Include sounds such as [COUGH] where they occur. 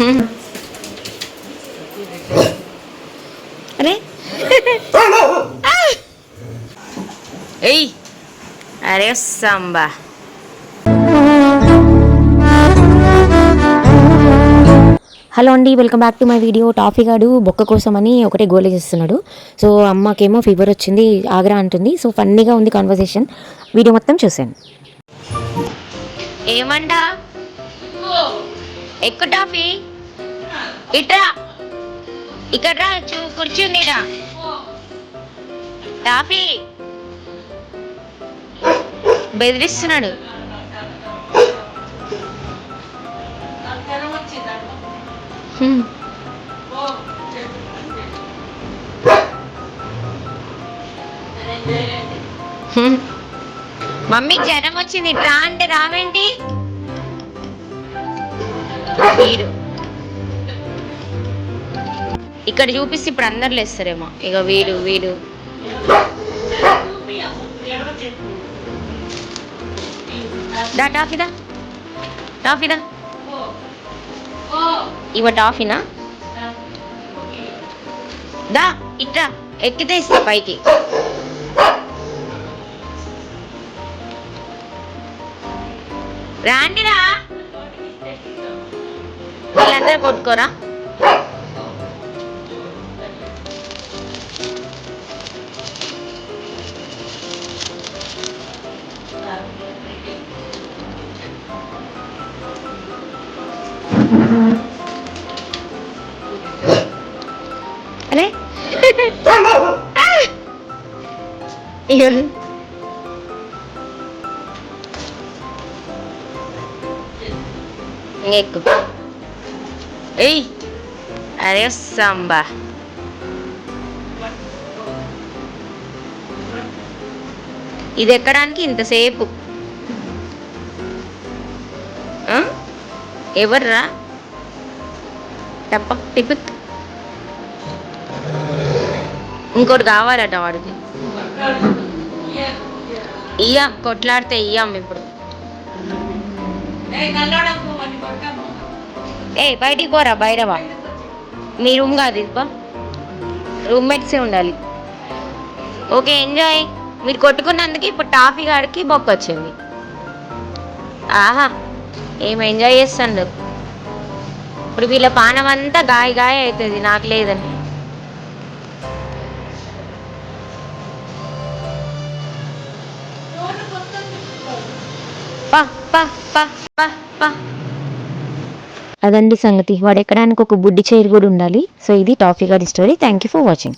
అరే. ఏయ్. అరే సంబా. హలో అండి welcome back to my video. Toffee గాడు బొక్క కోసం అని ఒకటే గోలే చేస్తున్నాడు. సో అమ్మకేమో ఫీవర్ వచ్చింది ఆగ్రా అంటుంది. సో ఫన్నీగా ఉంది కాన్వర్సేషన్ వీడియో మొత్తం చూసాను ఏమంట? ఎక్కు టాఫీ? ఇట్రా. ఇక్కడ రా చూ కూర్చుంది టాఫీ బెదిరిస్తున్నాడు. మమ్మీ జ్వరం వచ్చింది రా అంటే రావేంటి మీరు ఇక్కడ చూపిస్తే ఇప్పుడు అందరు లేస్తారేమో. ఇక వీడు వీడు. దా టాఫీదా టాఫీదా ఇవ టాఫీనా దా ఇట్రా. ఎక్కితే ఇస్తా పైకి. రాండిరా. వీళ్ళందరూ కొట్టుకోరా. అరే [LAUGHS] ఇగో. ఇంకెక్కు ఏయ్ అరే సాంబా ఇది ఎక్కడానికి ఇంతసేపు ఆ? ఎవర్రా టప్ప టిపిక్ ఇంకోటి కావాలట వాడికి. ఇయ్యాం కొట్లాడితే ఇయ్యాం ఇప్పుడు. ఏ బయటికి పోరా బయటవా మీ రూమ్ కాదు ఇది బా రూమ్మేట్సే ఉండాలి. Okay enjoy. మీరు కొట్టుకున్నందుకు ఇప్పుడు టాఫీ గాడికి బొక్క వచ్చింది. ఆహా ఏం ఎంజాయ్ చేస్తాడు? ఇప్పుడు వీళ్ళ పానం అంతా గాయ గాయ అవుతుంది నాకు లేదని. పా పా పా పా పా. అదండి సంగతి. వాడు ఎక్కడానికి ఒక బుడ్డి చైర్ కూడా ఉండాలి. సో ఇది టాఫీ గారి story. Thank you for watching